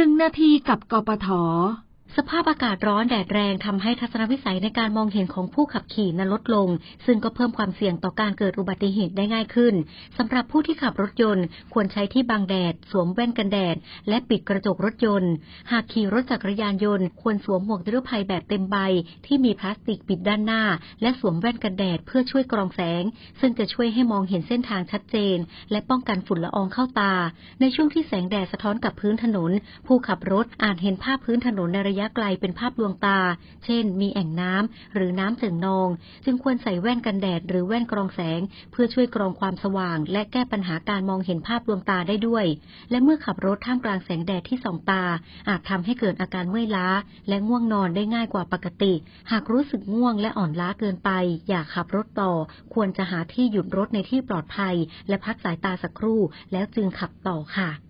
นึ่งนาทีกับกปท สภาพอากาศร้อนแดดแรงทำให้ทัศนวิสัยในการมองเห็นของผู้ขับขี่นั้นลดลง ซึ่งก็เพิ่มความเสี่ยงต่อการเกิดอุบัติเหตุได้ง่ายขึ้นสำหรับผู้ที่ขับรถยนต์ ควรใช้ที่บังแดด สวมแว่นกันแดด และปิดกระจกรถยนต์ หากขี่รถจักรยานยนต์ ควรสวมหมวกนิรภัยแบบเต็มใบ ที่มีพลาสติกปิดด้านหน้า และสวมแว่นกันแดดเพื่อช่วยกรองแสง ซึ่งจะช่วยให้มองเห็นเส้นทางชัดเจน และป้องกันฝุ่นละอองเข้าตา ในช่วงที่แสงแดดสะท้อนกับพื้นถนน ผู้ขับรถอาจเห็นภาพพื้นถนนในระยะไกลเป็นภาพดวงตา เช่น มีแอ่งน้ำหรือน้ำเจิ่งนอง จึงควรใส่แว่นกันแดดหรือแว่นกรองแสง เพื่อช่วยกรองความสว่าง และแก้ปัญหาการมองเห็นภาพดวงตาได้ด้วย และเมื่อขับรถท่ามกลางแสงแดดที่ส่องตา อาจทำให้เกิดอาการเมื่อยล้า และง่วงนอนได้ง่ายกว่าปกติ หากรู้สึกง่วงและอ่อนล้าเกินไป อยากขับรถต่อ ควรจะหาที่หยุดรถในที่ปลอดภัย และพักสายตาสักครู่ แล้วจึงขับต่อค่ะ